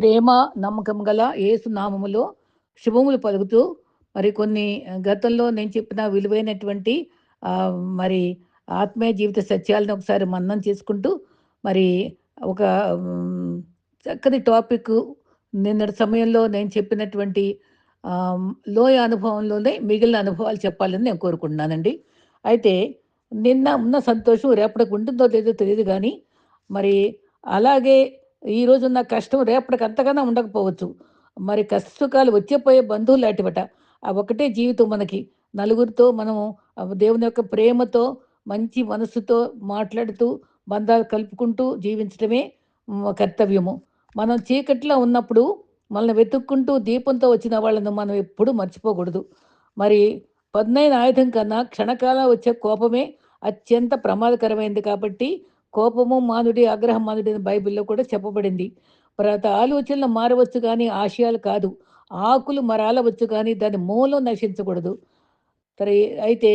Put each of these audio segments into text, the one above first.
ప్రేమ నమ్మకం గల యేసు నామములో శుభములు పలుకుతూ మరి కొన్ని గతంలో నేను చెప్పిన విలువైనటువంటి మరి ఆత్మీయ జీవిత సత్యాలను ఒకసారి మన్నం చేసుకుంటూ మరి ఒక చక్కని టాపిక్ నిన్నటి సమయంలో నేను చెప్పినటువంటి లోయ అనుభవంలోనే మిగిలిన అనుభవాలు చెప్పాలని నేను కోరుకుంటున్నానండి. అయితే నిన్న ఉన్న సంతోషం రేపటికి ఉంటుందో లేదో తెలియదు కానీ మరి అలాగే ఈ రోజు ఉన్న కష్టం రేపటికి అంతకన్నా ఉండకపోవచ్చు. మరి కష్టసుఖాలు వచ్చేపోయే బంధువులు లాంటివట. ఆ ఒకటే జీవితం మనకి. నలుగురితో మనము ఆ దేవుని యొక్క ప్రేమతో మంచి మనసుతో మాట్లాడుతూ బంధాలు కలుపుకుంటూ జీవించడమే కర్తవ్యము. మనం చీకట్లో ఉన్నప్పుడు మనల్ని వెతుక్కుంటూ దీపంతో వచ్చిన వాళ్ళను మనం ఎప్పుడూ మర్చిపోకూడదు. మరి పదునైన ఆయుధం కన్నా క్షణకాలం వచ్చే కోపమే అత్యంత ప్రమాదకరమైంది కాబట్టి కోపము మానుడి ఆగ్రహం మానుడి అని బైబిల్లో కూడా చెప్పబడింది. తర్వాత ఆలోచనలు మారవచ్చు కానీ ఆశయాలు కాదు. ఆకులు మరాలవచ్చు కానీ దాని మూలం నశించకూడదు. సరే అయితే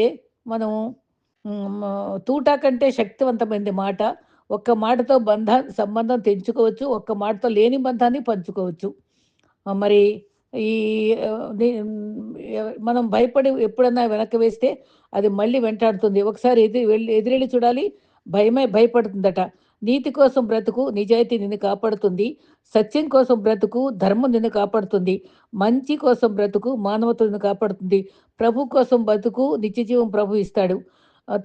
మనం తూటా కంటే శక్తివంతమైంది మాట. ఒక్క మాటతో బంధ సంబంధం తెంచుకోవచ్చు. ఒక్క మాటతో లేని బంధాన్ని పంచుకోవచ్చు. మరి ఈ మనం భయపడి ఎప్పుడన్నా వెనక్కి వేస్తే అది మళ్ళీ వెంటాడుతుంది. ఒకసారి ఎదురు వెళ్ళి ఎదురెళ్ళి చూడాలి. భయమే భయపడుతుందట. నీతి కోసం బ్రతుకు నిజాయితీ నిన్ను కాపాడుతుంది. సత్యం కోసం బ్రతుకు ధర్మం నిన్ను కాపాడుతుంది. మంచి కోసం బ్రతుకు మానవత నిన్ను కాపాడుతుంది. ప్రభు కోసం బ్రతుకు నిత్యజీవం ప్రభు ఇస్తాడు.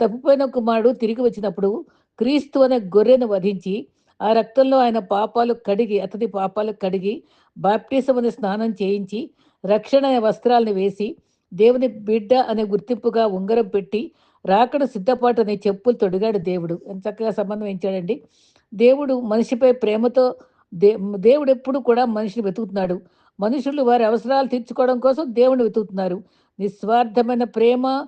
తప్పిపోయిన కుమారుడు తిరిగి వచ్చినప్పుడు క్రీస్తు అనే గొర్రెను వధించి ఆ రక్తంలో ఆయన పాపాలు కడిగి అతని పాపాలు కడిగి బాప్టిజం అనే స్నానం చేయించి రక్షణ అనే వస్త్రాలను వేసి దేవుని బిడ్డ అనే గుర్తింపుగా ఉంగరం పెట్టి రాకడ సిద్ధపాటని చెప్పులు తొడిగాడు దేవుడు. ఎంత చక్కగా సంబంధం ఇచ్చాడండి దేవుడు మనిషిపై ప్రేమతో దే దేవుడు ఎప్పుడు కూడా మనిషిని వెతుకుతున్నాడు. మనుషులు వారి అవసరాలు తీర్చుకోవడం కోసం దేవుని వెతుకుతున్నారు. నిస్వార్థమైన ప్రేమ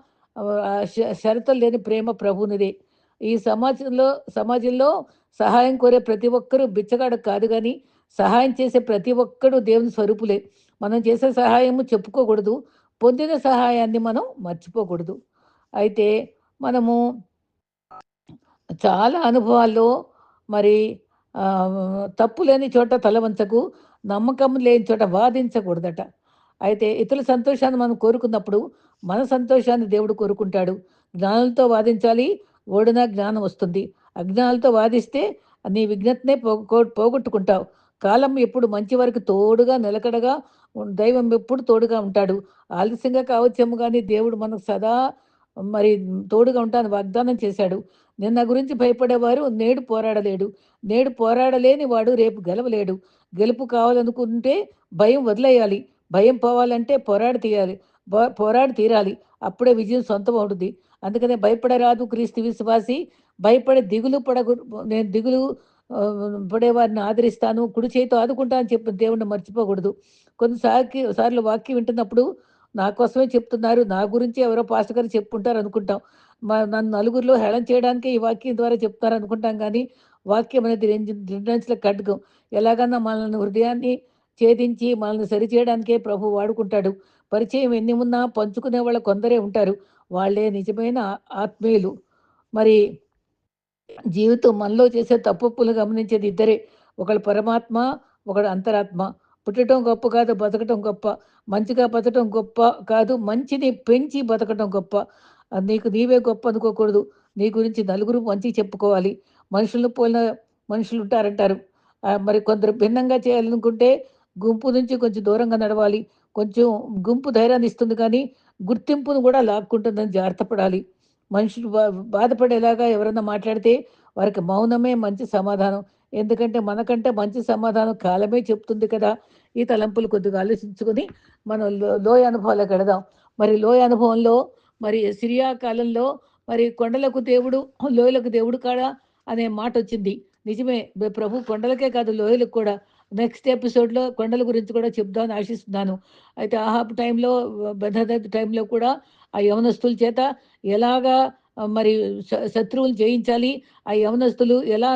ష- షరతులు లేని ప్రేమ ప్రభునిదే ఈ సమాజంలో సమాజంలో సహాయం కోరే ప్రతి ఒక్కరూ బిచ్చగాడు కాదు కానీ సహాయం చేసే ప్రతి ఒక్కడు దేవుని స్వరూపులే. మనం చేసే సహాయము చెప్పుకోకూడదు. పొందిన సహాయాన్ని మనం మర్చిపోకూడదు. అయితే మనము చాలా అనుభవాల్లో మరి తప్పు లేని చోట తల వంచకు నమ్మకం లేని చోట వాదించకూడదట. అయితే ఇతరుల సంతోషాన్ని మనం కోరుకున్నప్పుడు మన సంతోషాన్ని దేవుడు కోరుకుంటాడు. జ్ఞానంతో వాదించాలి ఓడిన జ్ఞానం వస్తుంది. అజ్ఞానాలతో వాదిస్తే నీ విజ్ఞతనే పోగొ పోగొట్టుకుంటావు. కాలం ఎప్పుడు మంచి వరకు తోడుగా నిలకడగా దైవం ఎప్పుడు తోడుగా ఉంటాడు. ఆలస్యంగా కావచ్చేమో కానీ దేవుడు మనకు సదా మరి తోడుగా ఉంటాను వాగ్దానం చేశాడు. నిన్న గురించి భయపడేవారు నేడు పోరాడలేడు. నేడు పోరాడలేని వాడు రేపు గెలవలేడు. గెలుపు కావాలనుకుంటే భయం వదిలేయాలి. భయం పోవాలంటే పోరాడి తీయాలి. పోరాడి తీరాలి. అప్పుడే విజయం సొంతం అవుతుంది. అందుకనే భయపడరాదు క్రీస్తు విశ్వాసి. భయపడే దిగులు పడగు నేను దిగులు పడేవారిని ఆదరిస్తాను. కుడి చేతితో ఆదుకుంటా అని చెప్పి దేవుణ్ణి మర్చిపోకూడదు. కొన్నిసార్లు సార్లు వాక్యం వింటున్నప్పుడు నా కోసమే చెప్తున్నారు. నా గురించి ఎవరో పాస్టర్ గారు చెప్పుకుంటారు అనుకుంటాం. మా నన్ను నలుగురిలో హేళన చేయడానికి ఈ వాక్యం ద్వారా చెప్తారు అనుకుంటాం కానీ వాక్యం అనేది రెండు రెండంచుల ఖడ్గం. ఎలాగన్నా మనల్ని హృదయాన్ని ఛేదించి మనల్ని సరిచేయడానికే ప్రభు వాడుకుంటాడు. పరిచయం ఎన్ని ఉన్నా పంచుకునే వాళ్ళు కొందరే ఉంటారు. వాళ్ళే నిజమైన ఆత్మీయులు. మరి జీవితం మనలో చేసే తప్పులు గమనించేది ఇద్దరే. ఒకడు పరమాత్మ ఒకడు అంతరాత్మ. పుట్టడం గొప్ప కాదు బతకటం గొప్ప. మంచిగా బతకటం గొప్ప కాదు మంచిని పెంచి బతకటం గొప్ప. నీకు నీవే గొప్ప అనుకోకూడదు. నీ గురించి నలుగురు మంచి చెప్పుకోవాలి. మనుషులను పోలిన మనుషులు ఉంటారంటారు. మరి కొందరు భిన్నంగా చేయాలనుకుంటే గుంపు నుంచి కొంచెం దూరంగా నడవాలి. కొంచెం గుంపు ధైర్యాన్ని ఇస్తుంది కానీ గుర్తింపును కూడా లాక్కుంటుందని జాగ్రత్త పడాలి మనుషులు బా- బాధపడేలాగా ఎవరైనా మాట్లాడితే వారికి మౌనమే మంచి సమాధానం. ఎందుకంటే మనకంటే మంచి సమాధానం కాలమే చెప్తుంది కదా. ఈ తలంపులు కొద్దిగా ఆలోచించుకొని మనం లోయ అనుభవాలకు వెళదాం. మరి లోయ అనుభవంలో మరి సిరియా కాలంలో మరి కొండలకు దేవుడు లోయలకు దేవుడు కాడా అనే మాట వచ్చింది. నిజమే ప్రభు కొండలకే కాదు లోయలకు కూడా. నెక్స్ట్ ఎపిసోడ్లో కొండల గురించి కూడా చెప్దామని ఆశిస్తున్నాను. అయితే ఆహాబ్ టైంలో బెదదత్ టైంలో కూడా ఆ యవనస్తుల చేత ఎలాగా మరి శత్రువులు జయించాలి ఆ యవనస్తులు ఎలా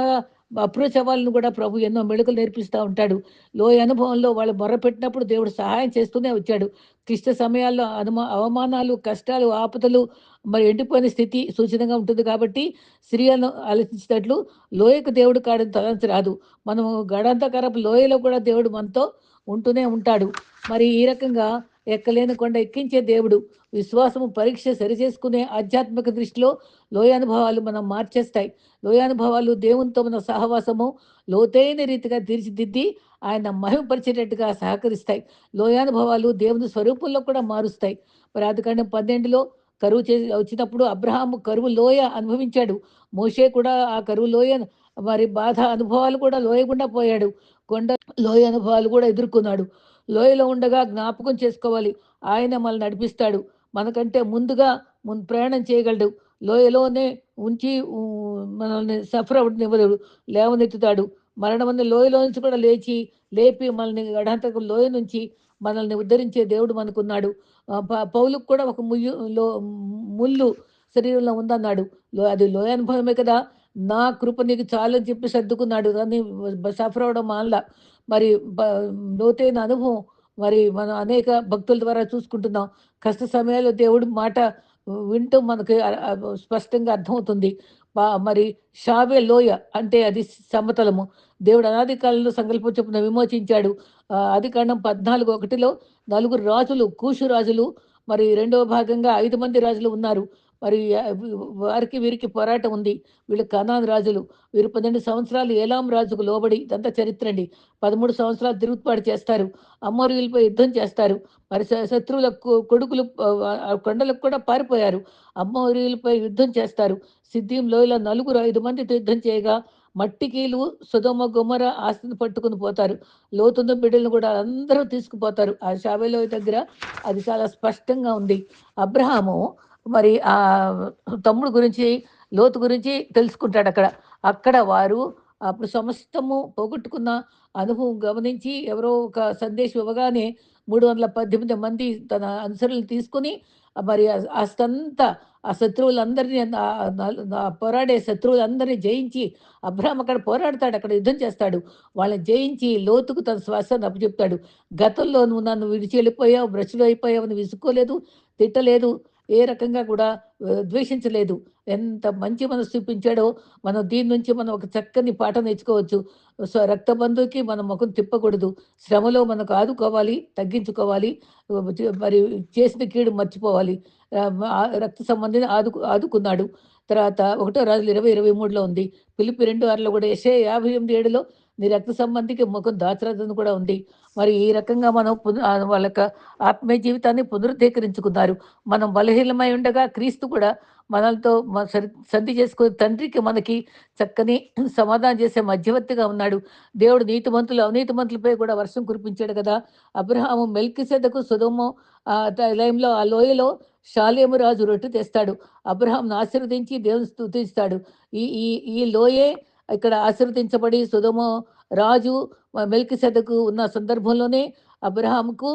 అప్రోచ్ కూడా ప్రభు ఎన్నో మెళుకలు నేర్పిస్తూ ఉంటాడు. లోయ అనుభవంలో వాళ్ళు మొరపెట్టినప్పుడు దేవుడు సహాయం చేస్తూనే వచ్చాడు. క్లిష్ట సమయాల్లో అనుమా అవమానాలు కష్టాలు ఆపదలు మరి ఎండిపోయిన స్థితి సూచనగా ఉంటుంది కాబట్టి స్త్రీలను ఆలోచించినట్లు లోయకు దేవుడు కాడని తలంచి రాదు. మనము గడంతకరపు లోయలో కూడా దేవుడు మనతో ఉంటూనే ఉంటాడు. మరి ఈ రకంగా ఎక్కలేని కొండ ఎక్కించే దేవుడు. విశ్వాసము పరీక్ష సరిచేసుకునే ఆధ్యాత్మిక దృష్టిలో లోయానుభవాలు మనం మార్చేస్తాయి. లోయానుభవాలు దేవునితో మన సహవాసము లోతైన రీతిగా తీర్చిదిద్ది ఆయన మహిమపరిచేటట్టుగా సహకరిస్తాయి. లోయానుభవాలు దేవుని స్వరూపంలో కూడా మారుస్తాయి. మరి అందుకని పన్నెండులో కరువు చేసి వచ్చినప్పుడు అబ్రహాం కరువు లోయ అనుభవించాడు. మోషే కూడా ఆ కరువు లోయ మరి బాధ అనుభవాలు కూడా లోయకుండా పోయాడు. కొండ లోయ అనుభవాలు కూడా ఎదుర్కొన్నాడు. లోయలో ఉండగా జ్ఞాపకం చేసుకోవాలి. ఆయన మనల్ని నడిపిస్తాడు. మనకంటే ముందుగా ముందు ప్రయాణం చేయగలడు. లోయలోనే ఉంచి మనల్ని సఫర్ అవ్వనివ్వడు. లేవనెత్తుతాడు. మరణం లోయలో నుంచి కూడా లేచి లేపి మనల్ని గడాంతకు లోయ నుంచి మనల్ని ఉద్ధరించే దేవుడు మనకున్నాడు. పౌలుకు కూడా ఒక ముయ్యు లో ముళ్ళు శరీరంలో ఉందన్నాడు. లో అది లోయ అనుభవమే కదా? నా కృప నీకు చాలని చెప్పి సర్దుకున్నాడు కానీ సఫర్ అవడం మానలా. మరి లోతైన అనుభవం మరి మనం అనేక భక్తుల ద్వారా చూసుకుంటున్నాం. కష్ట సమయాల్లో దేవుడు మాట వింటూ మనకి స్పష్టంగా అర్థమవుతుంది. మరి షావే లోయ అంటే అది సమతలము. దేవుడు అనాది కాలంలో సంకల్పం చొప్పున విమోచించాడు. అది కాండం పద్నాలుగు ఒకటిలో నలుగురు రాజులు కూషు రాజులు మరి రెండవ భాగంగా ఐదు మంది రాజులు ఉన్నారు. మరి వారికి వీరికి పోరాటం ఉంది. వీళ్ళు కనాన్ రాజులు. వీరు పన్నెండు సంవత్సరాలు ఏలాం రాజుకు లోబడి ఇదంతా చరిత్ర అండి. పదమూడు సంవత్సరాలు తిరుగుబాటు చేస్తారు. అమ్మోరులపై యుద్ధం చేస్తారు. మరి శత్రువుల కొడుకులు కొండలకు కూడా పారిపోయారు. అమ్మోరులపై యుద్ధం చేస్తారు. సిద్ధింలో ఇలా నలుగురు ఐదు మందితో యుద్ధం చేయగా మట్టికీలు సుధమ గుమ్మర ఆస్తిని పట్టుకుని పోతారు. లోతున్న బిడ్డలను కూడా అందరూ తీసుకుపోతారు. ఆ షావేలో దగ్గర అది చాలా స్పష్టంగా ఉంది. అబ్రహాము మరి ఆ తమ్ముడు గురించి లోతు గురించి తెలుసుకుంటాడు అక్కడ. అక్కడ వారు అప్పుడు సమస్తము పోగొట్టుకున్న అనుభవం గమనించి ఎవరో ఒక సందేశం ఇవ్వగానే మూడు వందల పద్దెనిమిది మంది తన అనుసరులను తీసుకుని మరి అస్తంతా ఆ శత్రువులందరినీ పోరాడే శత్రువులందరినీ జయించి అబ్రహం అక్కడ పోరాడతాడు అక్కడ యుద్ధం చేస్తాడు. వాళ్ళని జయించి లోతుకు తన శ్వాసాన్ని అప్పచెప్తాడు. గతంలో నువ్వు నన్ను విడిచి వెళ్ళిపోయావు బ్రష్లు అయిపోయావు నువ్వు విసుక్కోలేదు తిట్టలేదు. ఏ రకంగా కూడా ద్వేషించలేదు. ఎంత మంచి మనసు చూపించాడో మనం దీని నుంచి మనం ఒక చక్కని పాట నేర్చుకోవచ్చు. సో రక్తబంధుకి మనం ముఖం తిప్పకూడదు. శ్రమలో మనకు ఆదుకోవాలి తగ్గించుకోవాలి మరి చేసిన కీడు మర్చిపోవాలి. రక్త సంబంధిని ఆదుకు ఆదుకున్నాడు. తర్వాత ఒకటో రాజులు ఇరవై ఇరవై మూడులో ఉంది. పిలిపి రెండు ఆరులో కూడా ఎస్ఏ యాభై ఎనిమిది ఏడులో నీ రక్త సంబంధికి ముఖం దాచరాదని కూడా ఉంది. మరి ఈ రకంగా మనం వాళ్ళ ఆత్మీయ జీవితాన్ని పునరుద్ధీకరించుకున్నారు. మనం బలహీనమై ఉండగా క్రీస్తు కూడా మనలతో సంధి చేసుకుని తండ్రికి మనకి చక్కని సమాధానం చేసే మధ్యవర్తిగా ఉన్నాడు. దేవుడు నీతిమంతులు అవినీతిమంతులపై కూడా వర్షం కురిపించాడు కదా. అబ్రహాము మెల్కిసెదకు సుధము లయంలో ఆ లోయలో శాలేము రాజు రొట్టె తెస్తాడు. అబ్రహాంను ఆశీర్వదించి దేవుని స్థుతిస్తాడు ఈ ఈ ఈ లోయే ఇక్కడ ఆశీర్వదించబడి సుధము రాజు మెల్కి సెదకు ఉన్న సందర్భంలోనే అబ్రహాంకు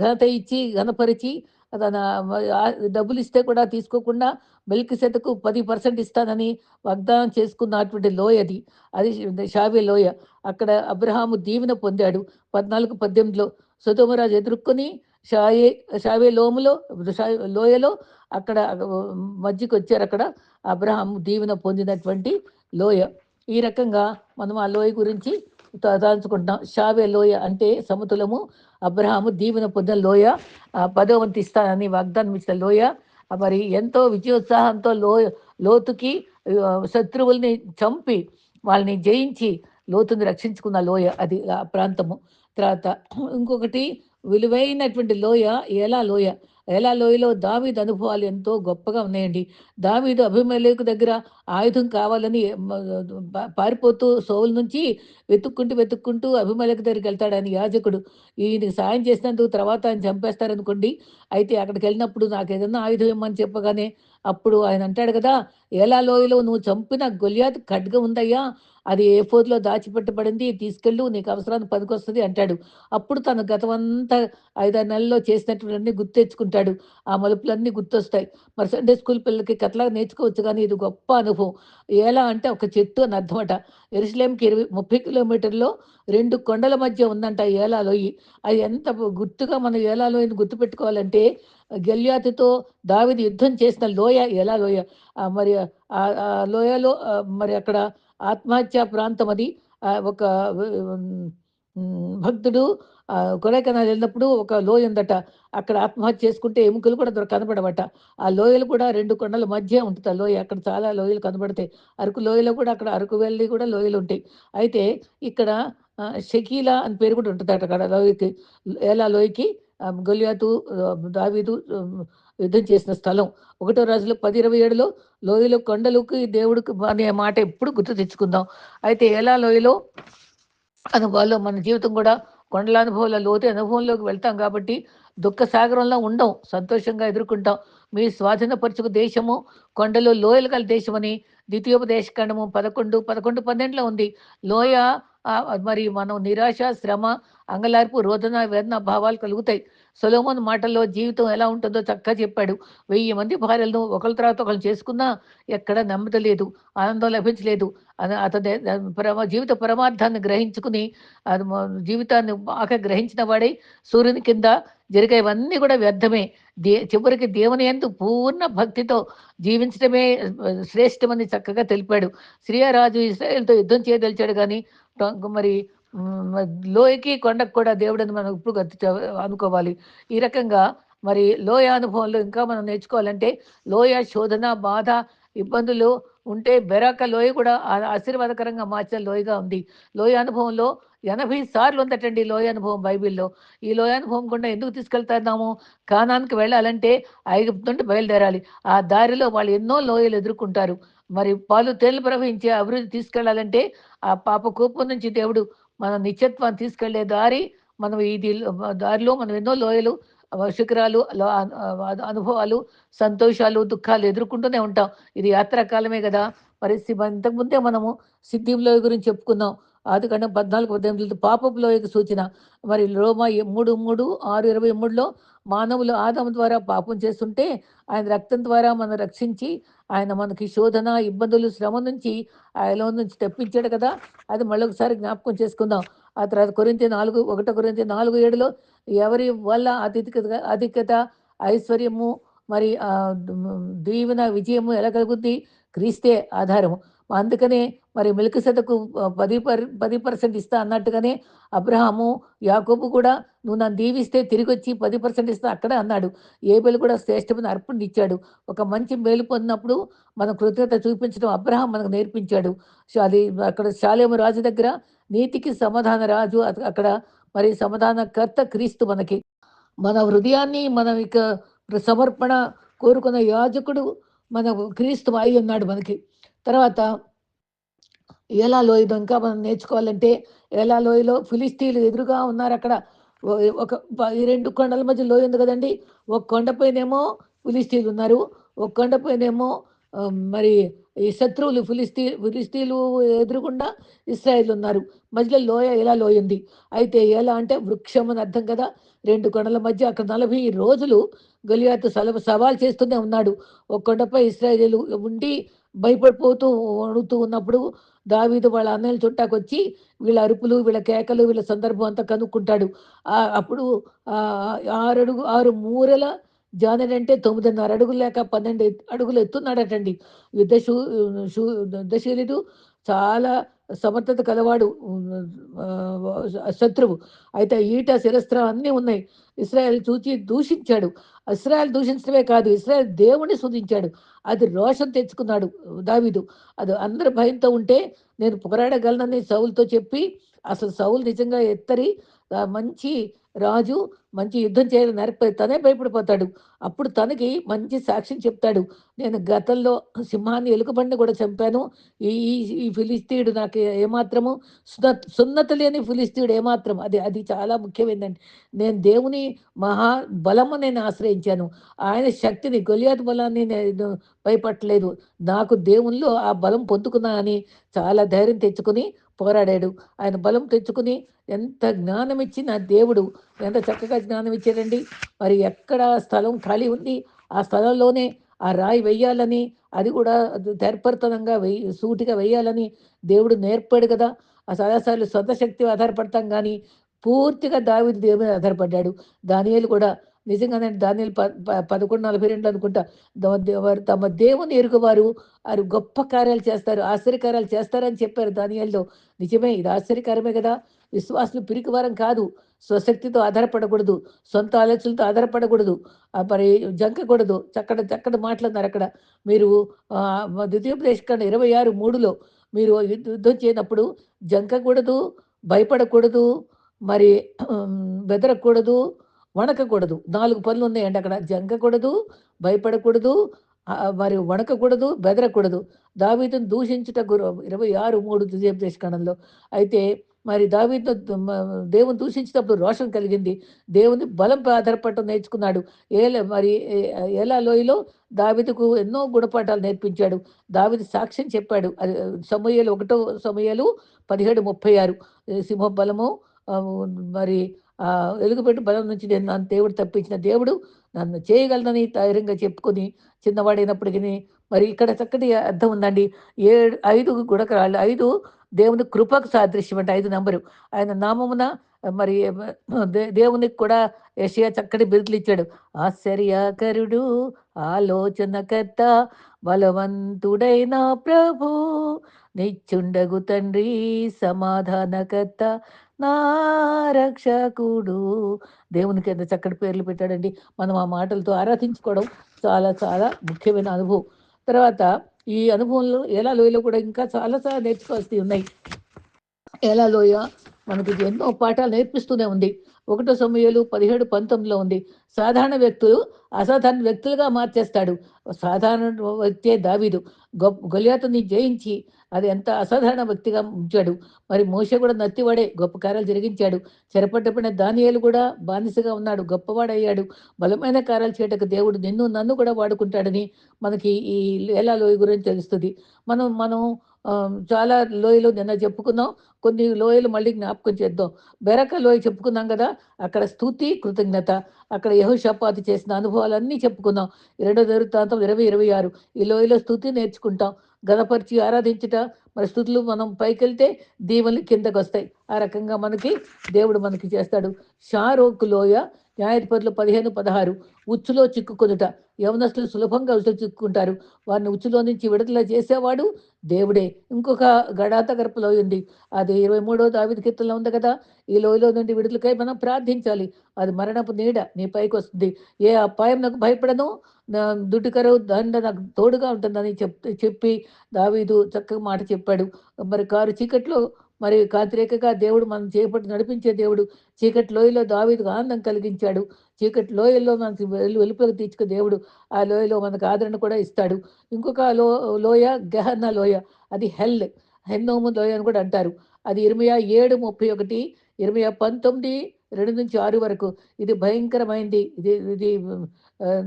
ఘనత ఇచ్చి ఘనపరిచి తన డబ్బులు ఇస్తే కూడా తీసుకోకుండా మిల్క్ సెతకు పది పర్సెంట్ ఇస్తానని వాగ్దానం చేసుకున్నటువంటి లోయ అది. అది షావే లోయ. అక్కడ అబ్రహాము దీవెన పొందాడు. పద్నాలుగు పద్దెనిమిదిలో సుధోమరాజు ఎదుర్కొని షాయే షావే లోములో లోయలో అక్కడ మధ్యకి వచ్చారు అక్కడ అబ్రహాం దీవెన పొందినటువంటి లోయ. ఈ రకంగా మనం ఆ లోయ గురించి దాచుకుంటున్నాం షావే లోయ అంటే సమతులము అబ్రహాము దీవెన పొందిన లోయ పదవంతి ఇస్తానని వాగ్దానం ఇచ్చిన లోయ మరి ఎంతో విజయోత్సాహంతో లో లోతుకి శత్రువుల్ని చంపి వాళ్ళని జయించి లోతుని రక్షించుకున్న లోయ అది ఆ ప్రాంతము. తర్వాత ఇంకొకటి విలువైనటువంటి లోయ ఎలా లోయ? ఎలా లోయలో దావీదు అనుభవాలు ఎంతో గొప్పగా ఉన్నాయండి. దావీదు అభిమలేకు దగ్గర ఆయుధం కావాలని పారిపోతూ సోవుల నుంచి వెతుక్కుంటూ వెతుక్కుంటూ అభిమలేకు దగ్గరికి వెళ్తాడని యాజకుడు. ఈయనకి సాయం చేసినందుకు తర్వాత ఆయన చంపేస్తారనుకోండి. అయితే అక్కడికి వెళ్ళినప్పుడు నాకు ఏదన్నా ఆయుధం ఇమ్మని చెప్పగానే అప్పుడు ఆయన అంటాడు కదా ఎలా లోయలో నువ్వు చంపిన గొలియాత్ ఖడ్గ ఉందయ్యా అది ఏ ఫోర్లో దాచిపెట్టబడింది? తీసుకెళ్ళు నీకు అవసరానికి పనికొస్తుంది అంటాడు. అప్పుడు తను గతమంతా ఐదారు నెలల్లో చేసినటువంటి గుర్తు తెచ్చుకుంటాడు ఆ మలుపులన్నీ గుర్తొస్తాయి. మరి సండే స్కూల్ పిల్లలకి కథలాగా నేర్చుకోవచ్చు కానీ ఇది గొప్ప అనుభవం. ఎలా అంటే ఒక చెట్టు అని అర్థమట. ఎరుసలేంకి ఇరవై ముప్పై కిలోమీటర్లో రెండు కొండల మధ్య ఉందంట ఏలాలోయి అది ఎంత గుర్తుగా మనం ఏలాలోయని గుర్తుపెట్టుకోవాలంటే గెల్యాతితో దావిది యుద్ధం చేసిన లోయ ఎలా లోయ. మరి ఆ లోయలో మరి అక్కడ ఆత్మహత్య ప్రాంతం అది. ఒక భక్తుడు కొడైకెనాల్ వెళ్ళినప్పుడు ఒక లోయ ఉందట. అక్కడ ఆత్మహత్య చేసుకుంటే ఎముకలు కూడా దొర కనబడవట ఆ లోయలు కూడా రెండు కొండల మధ్య ఉంటుంది ఆ లోయ. అక్కడ చాలా లోయలు కనబడతాయి అరకు లోయలో కూడా అక్కడ అరకు వెళ్ళి కూడా లోయలు ఉంటాయి. అయితే ఇక్కడ షకీలా అని పేరు కూడా ఉంటుంది అక్కడ లోయకి. ఏలా లోయకి? గొలియాతు దావీదు యుద్ధం చేసిన స్థలం. ఒకటో రాజులో పది ఇరవై ఏడులో లోయలు కొండలకి దేవుడికి అనే మాట ఎప్పుడు గుర్తు తెచ్చుకుందాం. అయితే ఎలా లోయలో? అనుభవాల్లో మన జీవితం కూడా కొండల అనుభవాల లోతు అనుభవంలోకి వెళ్తాం కాబట్టి దుఃఖ సాగరంలో ఉండం సంతోషంగా ఎదుర్కొంటాం. మీ స్వాధీనపరచుకు దేశము కొండలు లోయలు గల దేశమని ద్వితీయోపదేశకాండము పదకొండు పదకొండు పన్నెండులో ఉంది. లోయ మరి మనం నిరాశ శ్రమ అంగలార్పు రోదన వేదన భావాలు కలుగుతాయి. సొలోమన్ మాటల్లో జీవితం ఎలా ఉంటుందో చక్కగా చెప్పాడు. వెయ్యి మంది భార్యలను ఒకరి తర్వాత ఒకరు చేసుకున్నా ఎక్కడ నమ్మత లేదు ఆనందం లభించలేదు. అతని పరమ జీవిత పరమార్థాన్ని గ్రహించుకుని అది జీవితాన్ని బాగా గ్రహించిన వాడే సూర్యుని కింద జరిగేవన్నీ కూడా వ్యర్థమే. దే చివరికి దేవుని ఎందు పూర్ణ భక్తితో జీవించడమే శ్రేష్టమని చక్కగా తెలిపాడు. శ్రీయరాజు ఇస్రాయేల్తో యుద్ధం చేయదలిచాడు కానీ మరి లోయకి కొండకు కూడా దేవుడని మనం ఇప్పుడు అనుకోవాలి. ఈ రకంగా మరి లోయ అనుభవంలో ఇంకా మనం నేర్చుకోవాలంటే లోయ శోధన బాధ ఇబ్బందులు ఉంటే బెరాక లోయ కూడా ఆశీర్వాదకరంగా మార్చిన లోయగా ఉంది. లోయ అనుభవంలో ఎనభై సార్లు ఉందటండి లోయ అనుభవం బైబిల్లో. ఈ లోయ అనుభవం గుండా ఎందుకు తీసుకెళ్తున్నాము? కానానికి వెళ్ళాలంటే ఐగుప్తు నుండి బయలుదేరాలి. ఆ దారిలో వాళ్ళు ఎన్నో లోయలు ఎదుర్కొంటారు. మరి పాలు తేళ్ళు ప్రవహించే అభివృద్ధి తీసుకెళ్ళాలంటే ఆ పాప కూపం నుంచి దేవుడు మన నిత్యత్వాన్ని తీసుకెళ్ళే దారి మనం ఇది దారిలో మనం ఎన్నో లోయలు శిఖరాలు అనుభవాలు సంతోషాలు దుఃఖాలు ఎదుర్కొంటూనే ఉంటాం. ఇది యాత్రాకాలమే కదా. మరి ఇంతకుముందే మనము సిద్ధిం లోయ గురించి చెప్పుకున్నాం. ఆది పద్నాలుగు పద్దెనిమిది పాపపు లోయకు సూచన. మరి రోమా మూడు మూడు ఆరు ఇరవై మూడులో మానవులు ఆదము ద్వారా పాపం చేస్తుంటే ఆయన రక్తం ద్వారా మనం రక్షించి ఆయన మనకి శోధన ఇబ్బందులు శ్రమ నుంచి ఆయనలో నుంచి తెప్పించాడు కదా. అది మళ్ళొకసారి జ్ఞాపకం చేసుకుందాం. ఆ తర్వాత కొరింత నాలుగు ఒకటో కొరింత నాలుగు ఏడులో ఎవరి వల్ల అధికత అధికత ఐశ్వర్యము మరి దీవెన విజయము ఎలా కలుగుద్ది క్రీస్తే ఆధారము. అందుకనే మరి మిల్కిసెదకు పది పర్ పది పర్సెంట్ ఇస్తా అన్నట్టుగానే అబ్రహాము యాకోబు కూడా నువ్వు నన్ను దీవిస్తే తిరిగి వచ్చి పది పర్సెంట్ ఇస్తా అక్కడే అన్నాడు. ఏబెలు కూడా శ్రేష్టమైన అర్పణ ఇచ్చాడు. ఒక మంచి మేలు పొందినప్పుడు మన కృతజ్ఞత చూపించడం అబ్రహం మనకు నేర్పించాడు. సో అది అక్కడ శాలేము రాజు దగ్గర నీతికి సమాధాన రాజు అక్కడ మరి సమాధానకర్త క్రీస్తు మనకి. మన హృదయాన్ని మనం ఇక సమర్పణ కోరుకున్న యాజకుడు మన క్రీస్తు అయి ఉన్నాడు మనకి. తర్వాత ఎలా లోయ ఇంకా మనం నేర్చుకోవాలంటే ఎలా లోయలో ఫిలిస్తీన్లు ఎదురుగా ఉన్నారు అక్కడ. ఒక ప- ఈ రెండు కొండల మధ్య లోయ ఉంది కదండి. ఒక కొండపైనేమో ఫిలిస్తీన్లు ఉన్నారు. ఒక కొండపైనేమో మరి ఈ శత్రువులు ఫిలిస్తీ ఫిలిస్తీన్లు ఎదురుగుండా ఇస్రాయేల్ ఉన్నారు. మధ్యలో లోయ ఎలా లోయ ఉంది? అయితే ఎలా అంటే వృక్షం అని అర్థం కదా. రెండు కొండల మధ్య అక్కడ నలభై రోజులు గలియాతు సల సవాల్ చేస్తూనే ఉన్నాడు. ఒక కొండపై ఇస్రాయేలు ఉండి భయపడిపోతూ అడుగుతూ ఉన్నప్పుడు దావీదు వాళ్ళ అన్నయ్యలు చుట్టాకొచ్చి వీళ్ళ అరుపులు వీళ్ళ కేకలు వీళ్ళ సందర్భం అంతా కనుక్కుంటాడు. ఆ అప్పుడు ఆ ఆరు అడుగు ఆరు మూరల జానడంటే అంటే తొమ్మిదిన్నర అడుగులు లేక పన్నెండు అడుగులు ఎత్తున్నాడటండి. యుద్ధ శూ యుద్ధశీలుడు చాలా సమర్థత కలవాడు శత్రువు. అయితే ఈట శిరస్త్రం అన్నీ ఉన్నాయి. ఇస్రాయల్ చూచి దూషించాడు. ఇస్రాయల్ దూషించడమే కాదు ఇస్రాయల్ దేవుని స్తుతించాడు అది రోషం తెచ్చుకున్నాడు దావీదు. అది అందరు భయంతో ఉంటే నేను పోరాడగలనని సౌలుతో చెప్పి అసలు సౌలు నిజంగా ఎత్తరి మంచి రాజు మంచి యుద్ధం చేయాలి నరకపోయి తనే భయపడిపోతాడు. అప్పుడు తనకి మంచి సాక్ష్యం చెప్తాడు. నేను గతంలో సింహాన్ని ఎలుకబండి కూడా చంపాను. ఈ ఈ ఫిలిస్తీయుడు నాకు ఏమాత్రము సున్నత లేని ఫిలిస్తీయుడు ఏమాత్రం. అది అది చాలా ముఖ్యమైందండి. నేను దేవుని మహా బలము నేను ఆశ్రయించాను. ఆయన శక్తిని గొలియాత్ బలాన్ని నేను భయపట్టలేదు నాకు దేవుల్లో ఆ బలం పొందుకున్నా అని చాలా ధైర్యం తెచ్చుకుని పోరాడాడు. ఆయన బలం తెచ్చుకుని ఎంత జ్ఞానం ఇచ్చిన దేవుడు ఎంత చక్కగా జ్ఞానం ఇచ్చాడండి మరి ఎక్కడ స్థలం ఖాళీ ఉంది. ఆ స్థలంలోనే ఆ రాయి వెయ్యాలని అది కూడా తెర్పరితనంగా వెయ్యి సూటిగా వెయ్యాలని దేవుడు నేర్పాడు కదా. ఆ సదాసార్లు సొంత శక్తి ఆధారపడతాం కానీ పూర్తిగా దావిది దేవుని ఆధారపడ్డాడు. దానియాలు కూడా నిజంగానే దానిలు ప పదకొండు నలభై రెండు అనుకుంటా. వారు తమ దేవుని ఎరుగువారు వారు గొప్ప కార్యాలు చేస్తారు ఆశ్చర్యకార్యాలు చేస్తారని చెప్పారు దానియాల్లో నిజమే ఇది ఆశ్చర్యకరమే కదా. విశ్వాసులు పిరికివారం కాదు. స్వశక్తితో ఆధారపడకూడదు. సొంత ఆలోచనలతో ఆధారపడకూడదు. మరి జంకకూడదు. చక్కడ చక్కడ మాట్లాడినారు అక్కడ. మీరు ద్వితీయోపదేశకాండ ఇరవై ఆరు మూడులో మీరు యుద్ధం చేయనప్పుడు జంకకూడదు భయపడకూడదు మరి బెదరకూడదు వణకకూడదు. నాలుగు పనులు ఉన్నాయండి అక్కడ. జంకకూడదు భయపడకూడదు మరి వణకకూడదు బెదరకూడదు. దావీతును దూషించుట గురు ఇరవై ఆరు మూడు ద్వితీయోపదేశకాండంలో. అయితే మరి దావీతో దేవుని దూషించినప్పుడు రోషం కలిగింది. దేవుని బలం ఆధారపడటం నేర్చుకున్నాడు. ఏల మరి ఏలా లోయలో దావిదకు ఎన్నో గుణపాఠాలు నేర్పించాడు. దావిది సాక్ష్యం చెప్పాడు. అది సమయాలు ఒకటో సమయాలు పదిహేడు ముప్పై ఆరు. సింహ బలము మరి వెలుగుపెట్టి బలం నుంచి నేను నన్ను దేవుడు తప్పించిన దేవుడు నన్ను చేయగలనని ధైర్యంగా చెప్పుకొని చిన్నవాడైనప్పటికీ మరి ఇక్కడ చక్కటి అర్థం ఉందండి. ఏడు ఐదు గుడకరాళ్ళు ఐదు దేవుని కృపకు సాదృశ్యం అంటే ఐదు నంబరు. ఆయన నామమున మరి దేవునికి కూడా యషయా చక్కటి బిరుదులు ఇచ్చాడు. ఆశ్చర్యకరుడు ఆలోచనకర్త బలవంతుడైన ప్రభు నిచ్చుండగు తండ్రి సమాధానకర్త నా రక్షకుడు. దేవునికి ఎంత చక్కటి పేర్లు పెట్టాడండి. మనం ఆ మాటలతో ఆరాధించుకోవడం చాలా చాలా ముఖ్యమైన అనుభవం. తర్వాత ఈ అనుభవంలో ఎలా లోయలో కూడా ఇంకా చాలా చాలా నేర్చుకోవాల్సి ఉన్నాయి. ఎలా లోయ? మనకి ఎన్నో పాఠాలు నేర్పిస్తూనే ఉంది. ఒకటో సమయాలు పదిహేడు పంతొమ్మిదిలో ఉంది. సాధారణ వ్యక్తులు అసాధారణ వ్యక్తులుగా మార్చేస్తాడు. సాధారణ వ్యక్తే దావీదు. గొప్ప గొలియాతని జయించి అది ఎంత అసాధారణ వ్యక్తిగా ఉంచాడు. మరి మోస కూడా నత్తివాడే గొప్ప కార్యాలు జరిగించాడు. చెరపట్టబడిన దానియాలు కూడా బానిసగా ఉన్నాడు గొప్పవాడయ్యాడు. బలమైన కార్యాలు చేయటకు దేవుడు నిన్ను నన్ను కూడా వాడుకుంటాడని మనకి ఈ లేలా లోయ గురించి తెలుస్తుంది. మనం మనం చాలా లోయలు నిన్న చెప్పుకున్నాం కొన్ని లోయలు మళ్ళీ జ్ఞాపకం చేద్దాం. బెరక లోయ చెప్పుకున్నాం కదా అక్కడ స్థుతి కృతజ్ఞత అక్కడ యహోషపాతి చేసిన అనుభవాలన్నీ చెప్పుకున్నాం. రెండో దృత్తాంతం ఇరవై ఇరవై ఆరు. ఈ లోయలో స్థుతి నేర్చుకుంటాం. గణపరిచి ఆరాధించుట మరి స్థుతులు మనం పైకెళ్తే దీవెనలు కిందకు వస్తాయి ఆ రకంగా మనకి దేవుడు మనకి చేస్తాడు. షారోక్ లోయ న్యాయాధిపతులు పదిహేను పదహారు. ఉచ్చులో చిక్కుకొనుట. యవనస్తులు సులభంగా ఉచ్చులు వారిని ఉచ్చులో నుంచి విడుదల చేసేవాడు దేవుడే. ఇంకొక గడాత గర్పలో ఉంది. అది ఇరవై మూడో దావిది కీర్తనలో ఉంది కదా? ఈ లోయలో నుండి విడుదలకై మనం ప్రార్థించాలి. అది మరణపు నీడ నీ పైకి వస్తుంది. ఏ అపాయం నాకు భయపడను? దుడ్డుకరవు దండ నాకు తోడుగా ఉంటుందని చెప్ చెప్పి దావీదు చక్కగా మాట చెప్పాడు. మరి కారు చీకట్లో మరియు కాతిరేకగా దేవుడు మనం చేపట్టి నడిపించే దేవుడు చీకటి లోయలో దావీదుకు ఆనందం కలిగించాడు. చీకటి లోయల్లో మనకి వెలుపులకు తీర్చుకు దేవుడు ఆ లోయలో మనకు ఆదరణ కూడా ఇస్తాడు. ఇంకొక లో లోయ గహన్న లోయ అది హెల్ హెన్నోము లోయ అని కూడా అంటారు. అది ఇరవై ఏడు ముప్పై ఒకటి ఇరవై పంతొమ్మిది రెండు నుంచి ఆరు వరకు. ఇది భయంకరమైంది. ఇది ఇది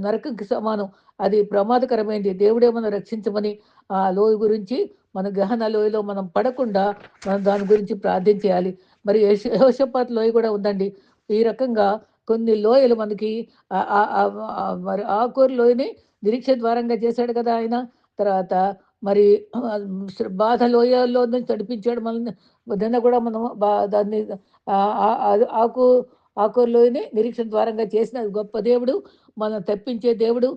నరకంకి సమానం. అది ప్రమాదకరమైంది. దేవుడే మనం రక్షించమని ఆ లోయ గురించి మన గహన లోయలో మనం పడకుండా మనం దాని గురించి ప్రార్థన చేయాలి. మరి యోషపాత్ లోయ కూడా ఉందండి. ఈ రకంగా కొన్ని లోయలు మనకి మరి ఆకూరు లోయని నిరీక్ష ద్వారంగా చేశాడు కదా ఆయన. తర్వాత మరి బాధ లోయల్లో నుంచి నడిపించాడు మనల్ని. నిన్న కూడా మనం బా దాన్ని ఆకు ఆకూరులోని నిరీక్షణ ద్వారంగా చేసిన గొప్ప దేవుడు మనం తప్పించే దేవుడు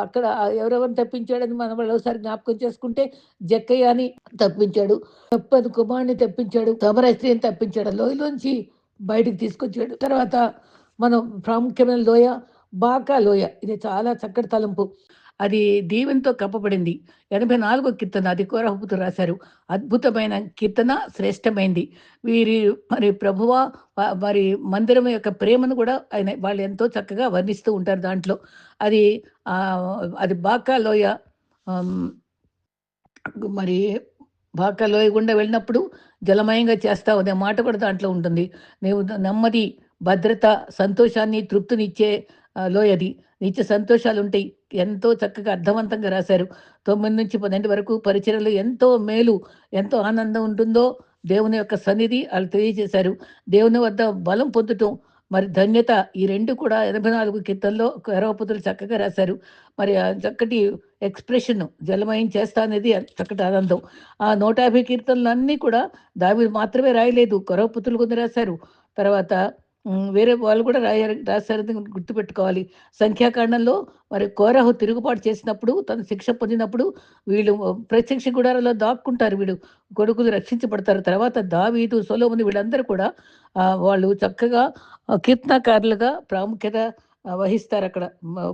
అక్కడ ఎవరెవరు తప్పించాడని మనం ఒకసారి జ్ఞాపకం చేసుకుంటే జక్కయ్య అని తప్పించాడు తప్పని కుమారుని తప్పించాడు తమర తప్పించాడు లోయలోంచి బయటికి తీసుకొచ్చాడు. తర్వాత మనం ప్రాముఖ్యమైన లోయ బాకా లోయ. ఇది చాలా చక్కటి తలంపు. అది దీవెనతో కప్పబడింది ఎనభై నాలుగో కీర్తన అది కోరహపుతు రాశారు. అద్భుతమైన కీర్తన శ్రేష్టమైంది. వీరి మరి ప్రభువ మరి మందిరం యొక్క ప్రేమను కూడా ఆయన వాళ్ళు ఎంతో చక్కగా వర్ణిస్తూ ఉంటారు దాంట్లో. అది అది బాకా లోయ మరి బాకా లోయ గుండా వెళ్ళినప్పుడు జలమయంగా చేస్తావు అనే మాట కూడా దాంట్లో ఉంటుంది. నీవు నెమ్మది భద్రత సంతోషాన్ని తృప్తినిచ్చే లోయది నిత్య సంతోషాలు ఉంటాయి ఎంతో చక్కగా అర్థవంతంగా రాశారు. తొమ్మిది నుంచి పన్నెండు వరకు పరిచయలు ఎంతో మేలు ఎంతో ఆనందం ఉంటుందో దేవుని యొక్క సన్నిధి వాళ్ళు తెలియజేశారు. దేవుని వద్ద బలం పొందటం మరి ధన్యత ఈ రెండు కూడా ఎనభై నాలుగు కీర్తనలో కరవపతులు చక్కగా రాశారు. మరి చక్కటి ఎక్స్ప్రెషన్ జలమయం చేస్తా అనేది చక్కటి ఆనందం. ఆ నూట యాభై కీర్తనలు అన్నీ కూడా దావి మాత్రమే రాయలేదు. కరవపుతులు కొన్ని రాశారు. తర్వాత వేరే వాళ్ళు కూడా రాయారు రాశారని గుర్తుపెట్టుకోవాలి. సంఖ్యాకాండంలో మరి కోరహు తిరుగుబాటు చేసినప్పుడు తను శిక్ష పొందినప్పుడు వీళ్ళు ప్రత్యక్ష గుడారంలో దాక్కుంటారు వీడు కొడుకులు రక్షించబడతారు. తర్వాత దావీదు సొలోముని వీళ్ళందరూ కూడా వాళ్ళు చక్కగా కీర్తనకారులుగా ప్రాముఖ్యత వహిస్తారు అక్కడ మ-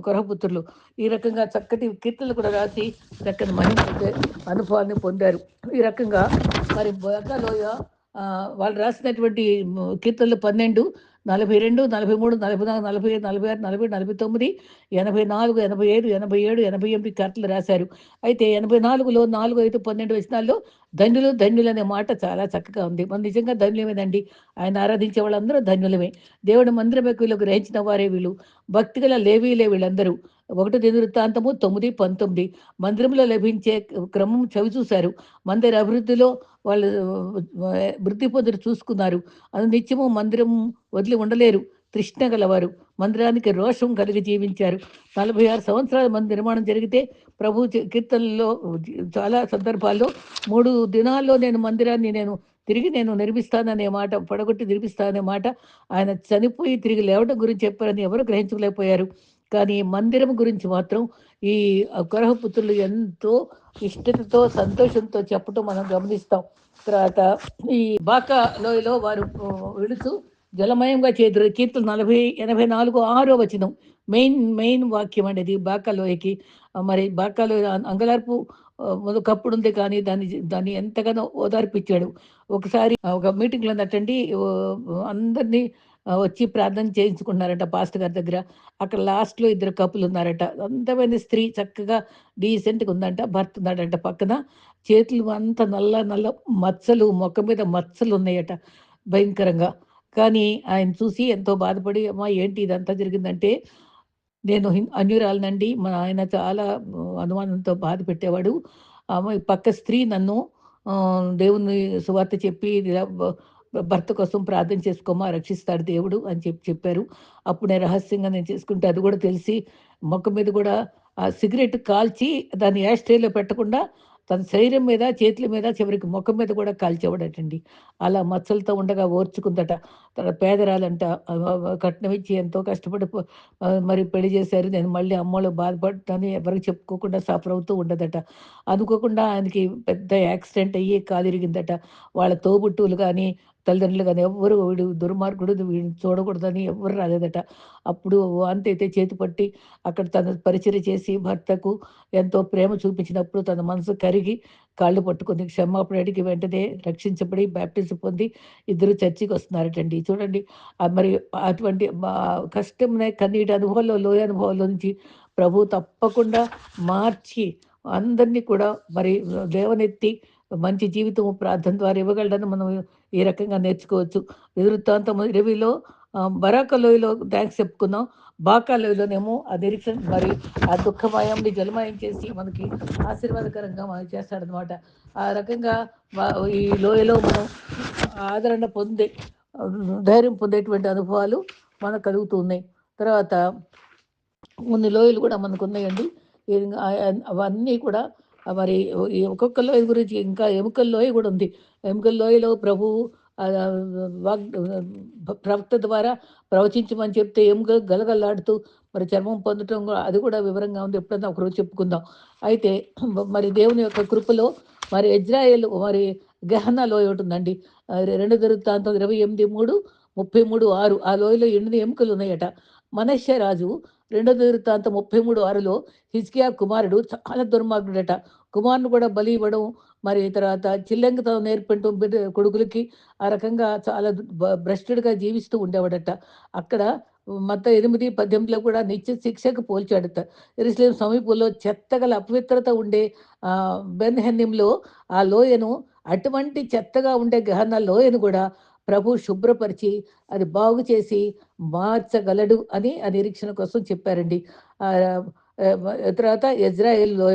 ఈ రకంగా చక్కటి కీర్తనలు కూడా రాసి చక్కని మహిమ అనుభవాన్ని పొందారు. ఈ రకంగా మరి బొగ్గలోయ వాళ్ళు రాసినటువంటి కీర్తనలు పన్నెండు నలభై రెండు నలభై మూడు నలభై నాలుగు నలభై ఐదు నలభై ఆరు నలభై నలభై తొమ్మిది ఎనభై నాలుగు ఎనభై ఐదు ఎనభై ఏడు ఎనభై ఎనిమిది కర్తలు రాశారు. అయితే ఎనభై నాలుగులో నాలుగు ఐదు పన్నెండు వచనాల్లో ధన్యులు ధన్యులు అనే మాట చాలా చక్కగా ఉంది. మనం నిజంగా ధన్యులమేనండి? ఆయన ఆరాధించే వాళ్ళందరూ ధన్యులమే. దేవుడు మందిరమెక్కు వీళ్ళు గ్రహించిన వారే వీళ్ళు. భక్తిగల లేవీలే వీళ్ళందరూ. ఒకటి దినవృత్తాంతము తొమ్మిది పంతొమ్మిది. మందిరంలో లభించే క్రమం చవి చూశారు. మందిర అభివృద్ధిలో వాళ్ళు వృద్ధి పొందులు చూసుకున్నారు. అది నిత్యము మందిరం వదిలి ఉండలేరు. తృష్ణ గలవారు. మందిరానికి రోషం కలిగి జీవించారు. నలభై ఆరు సంవత్సరాల మంది నిర్మాణం జరిగితే ప్రభు కీర్తనలో చాలా సందర్భాల్లో మూడు దినాల్లో నేను మందిరాన్ని నేను తిరిగి నేను నిర్మిస్తాననే మాట పడగొట్టి నిర్మిస్తాననే మాట ఆయన చనిపోయి తిరిగి లేవడం గురించి చెప్పారని ఎవరు గ్రహించలేకపోయారు. కానీ మందిరం గురించి మాత్రం ఈ కొరహపుత్రులు ఎంతో ఇష్టతతో సంతోషంతో చెప్పటం మనం గమనిస్తాం. తర్వాత ఈ బాకా లోయలో వారు ఆ, వెళుతూ జలమయంగా చేతురు కీర్తన నలభై ఎనభై నాలుగు ఆరో వచనం. మెయిన్ మెయిన్ వాక్యం అనేది బాకాలోయకి లోయకి. మరి బాకాలోయ అంగలార్పు ఆ, ఉంది కానీ దాన్ని దాన్ని ఎంతగానో ఓదార్పిచ్చాడు. ఒకసారి ఒక మీటింగ్లో అటండి అందరినీ వచ్చి ప్రార్థన చేయించుకున్నారట పాస్టర్ గారి దగ్గర. అక్కడ లాస్ట్లో ఇద్దరు కప్పులు ఉన్నారట. అందమైన స్త్రీ చక్కగా డీసెంట్గా ఉందంట భర్త ఉన్నాడంట పక్కన. చేతులు అంత నల్ల నల్ల మచ్చలు మొక్క మీద మచ్చలు ఉన్నాయట భయంకరంగా. కానీ ఆయన చూసి ఎంతో బాధపడి అమ్మా ఏంటి ఇదంతా జరిగిందంటే నేను అన్యురాలనండి. మా ఆయన చాలా అనుమానంతో బాధ పెట్టేవాడు. ఆమె పక్క స్త్రీ నన్ను దేవుని సువార్త చెప్పి భర్త కోసం ప్రార్థన చేసుకోమా రక్షిస్తాడు దేవుడు అని చెప్పి చెప్పారు. అప్పుడు నేను రహస్యంగా నేను చేసుకుంటే అది కూడా తెలిసి మొక్క మీద కూడా ఆ సిగరెట్ కాల్చి దాన్ని యాస్ట్రేలో పెట్టకుండా తన శరీరం మీద చేతుల మీద చివరికి ముఖం మీద కూడా కాల్చేవాడటండి. అలా మచ్చలతో ఉండగా ఓర్చుకుందట. తన పేదరాలంట కట్నం ఇచ్చి ఎంతో కష్టపడి మరి పెళ్ళి చేశారు. నేను మళ్ళీ అమ్మలో బాధపడతాను ఎవరికి చెప్పుకోకుండా సఫర్ అవుతూ ఉండదట. అనుకోకుండా ఆయనకి పెద్ద యాక్సిడెంట్ అయ్యి కాలిరిగిందట. వాళ్ళ తోబుట్టువులు కానీ తల్లిదండ్రులు కానీ ఎవ్వరు వీడు దుర్మార్గుడు వీడిని చూడకూడదని ఎవ్వరు రాలేదట. అప్పుడు అంతైతే చేతి పట్టి అక్కడ తన పరిచయం చేసి భర్తకు ఎంతో ప్రేమ చూపించినప్పుడు తన మనసు కరిగి కాళ్ళు పట్టుకొని క్షమాపణ అడిగి వెంటనే రక్షించబడి బ్యాప్టిజం పొంది ఇద్దరు చర్చికి వస్తున్నారటండి. చూడండి మరి అటువంటి కష్టం కన్నీటి అనుభవంలో లోయ అనుభవంలో నుంచి ప్రభు తప్పకుండా మార్చి అందరినీ కూడా మరి లేవనెత్తి మంచి జీవితం ప్రార్థన ద్వారా ఇవ్వగలడని మనం ఈ రకంగా నేర్చుకోవచ్చు. ఎదురుతాంతం ఇరవైలో బరాక లోయలో థ్యాంక్స్ చెప్పుకున్నాం బాకా లోయలోనేమో ఆ నిరీక్షణ మరి ఆ దుఃఖమయంని జలమయం చేసి మనకి ఆశీర్వాదకరంగా మనం చేస్తాడనమాట ఆ రకంగా ఈ లోయలో మనం ఆదరణ పొందే ధైర్యం పొందేటువంటి అనుభవాలు మనకు కలుగుతున్నాయి తర్వాత కొన్ని లోయలు కూడా మనకు ఉన్నాయండి. అవన్నీ కూడా మరి ఈ ఒక్కొక్క లోయ గురించి ఇంకా ఎముకల లోయ కూడా ఉంది. ఎముకల లోయలో ప్రభు ప్రవక్త ద్వారా ప్రవచించమని చెప్తే ఎముక గలగలాడుతూ మరి చర్మం పొందటం కూడా- అది కూడా వివరంగా ఉంది. ఎప్పుడన్నా ఒకరోజు చెప్పుకుందాం. అయితే మరి దేవుని యొక్క కృపలో మరి ఇజ్రాయేల్ మరి గహన లోయ ఒకటి ఉందండి. రెండు దొరుకుతాంతం ఇరవై ఎనిమిది మూడు ముప్పై మూడు ఆరు ఆ లోయలో ఎనిమిది ఎముకలు ఉన్నాయట. మనశ్య రాజు రెండో దినవృత్తాంతం ముప్పై మూడు ఆరులో హిజ్కియా కుమారుడు చాలా దుర్మార్గుడట. కుమారుని కూడా బలి ఇవ్వడం మరి తర్వాత చిల్లంగితో నేర్పడం బిడ్డ కొడుకులకి ఆ రకంగా చాలా భ్రష్టుడిగా జీవిస్తూ ఉండేవాడట. అక్కడ మత ఎనిమిది పద్దెనిమిదిలో కూడా నిత్య శిక్షకు పోల్చాడట. ఇరుస్లేం సమీపంలో చెత్తగల అపవిత్రత ఉండే బెన్ హెన్నింలో ఆ లోయను అటువంటి చెత్తగా ఉండే గహన లోయను కూడా ప్రభు శుభ్రపరిచి అది బాగు చేసి మార్చగలడు అని ఆ నిరీక్షణ కోసం చెప్పారండి. తర్వాత ఇజ్రాయెల్లో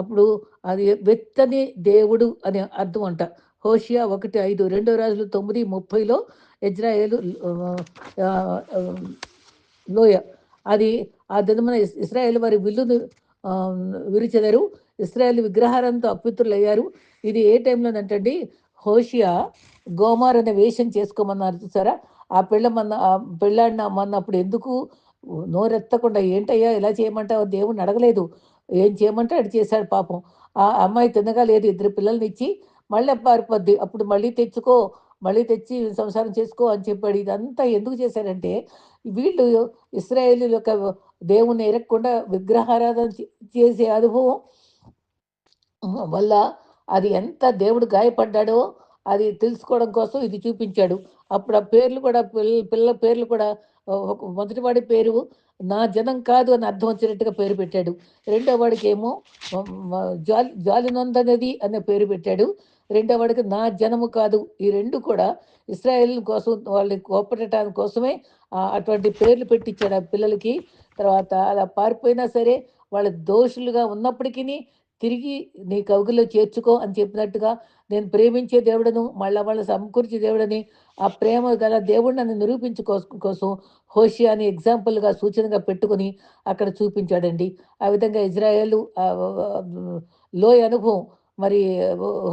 అప్పుడు అది వెత్తని దేవుడు అనే అర్థం అంట. హోషియా ఒకటి ఐదు రెండో రాజులు తొమ్మిది ముప్పైలో ఇజ్రాయేల్ లోయ. అది ఆ దినమున ఇస్రాయేల్ వారి విల్లును విరిచెదరు. ఇస్రాయేల్ విగ్రహారంతో అప్పితులయ్యారు ఇది ఏ టైంలో అంటండి హోషియా గోమార్ వేషం చేసుకోమన్నారు చూసారా? ఆ పెళ్ళమన్న ఆ పెళ్ళాడిన మన్నప్పుడు ఎందుకు నోరెత్తకుండా ఏంటయ్యా ఎలా చేయమంటావు? దేవుణ్ణి అడగలేదు. ఏం చేయమంటే అది చేశాడు పాపం. ఆ అమ్మాయి తినగా లేదు ఇద్దరు పిల్లల్ని ఇచ్చి మళ్ళీ పారిపోద్ది అప్పుడు మళ్ళీ తెచ్చుకో మళ్ళీ తెచ్చి సంసారం చేసుకో అని చెప్పాడు. ఇదంతా ఎందుకు చేశారంటే వీళ్ళు ఇస్రాయేల్ యొక్క దేవుణ్ణి ఎరగకుండా విగ్రహారాధన చేసే అనుభవం వల్ల అది ఎంత దేవుడు గాయపడ్డాడో అది తెలుసుకోవడం కోసం ఇది చూపించాడు. అప్పుడు ఆ పేర్లు కూడా పిల్ల పిల్ల పేర్లు కూడా మొదటివాడి పేరు నా జనం కాదు అని అర్థం వచ్చినట్టుగా పేరు పెట్టాడు. రెండో వాడికి ఏమో మ- జాలి జాలినందనది అనే పేరు పెట్టాడు. రెండో వాడికి నా జనము కాదు. ఈ రెండు కూడా ఇస్రాయేల్ కోసం వాళ్ళని కోపడటానికి కోసమే అటువంటి పేర్లు పెట్టించాడు ఆ పిల్లలకి. తర్వాత అలా పారిపోయినా సరే వాళ్ళ దోషులుగా ఉన్నప్పటికీ తిరిగి నీ కవుగులో చేర్చుకో అని చెప్పినట్టుగా నేను ప్రేమించే దేవుడను మళ్ళా వాళ్ళ సమకూర్చే దేవుడని ఆ ప్రేమ గల దేవుడిని నన్ను నిరూపించుకో కోసం హోషియాని ఎగ్జాంపుల్గా సూచనగా పెట్టుకుని అక్కడ చూపించాడండి. ఆ విధంగా ఇజ్రాయేల్ లోయ అనుభవం మరి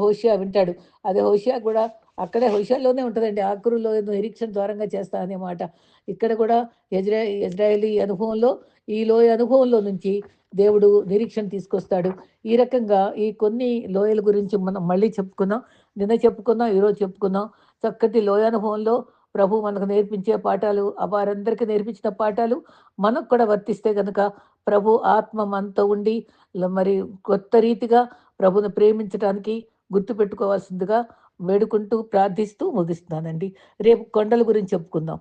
హోషియా వింటాడు. అదే హోషియా కూడా అక్కడే హోషియాలోనే ఉంటుందండి. ఆకురులో నిరీక్షణ ద్వారంగా చేస్తా అనే మాట. ఇక్కడ కూడా ఇజ్రా ఇజ్రాయేలీ అనుభవంలో ఈ లోయ అనుభవంలో నుంచి దేవుడు నిరీక్షణ తీసుకొస్తాడు. ఈ రకంగా ఈ కొన్ని లోయల గురించి మనం మళ్ళీ చెప్పుకున్నాం. నిన్న చెప్పుకున్నాం ఈరోజు చెప్పుకున్నాం. చక్కటి లోయ అనుభవంలో ప్రభు మనకు నేర్పించే పాఠాలు వారందరికీ నేర్పించిన పాఠాలు మనకు కూడా వర్తిస్తే కనుక ప్రభు ఆత్మ మనతో ఉండి మరి కొత్త రీతిగా ప్రభుని ప్రేమించడానికి గుర్తుపెట్టుకోవాల్సిందిగా వేడుకుంటూ ప్రార్థిస్తూ ముగిస్తున్నానండి. రేపు కొండల గురించి చెప్పుకుందాం.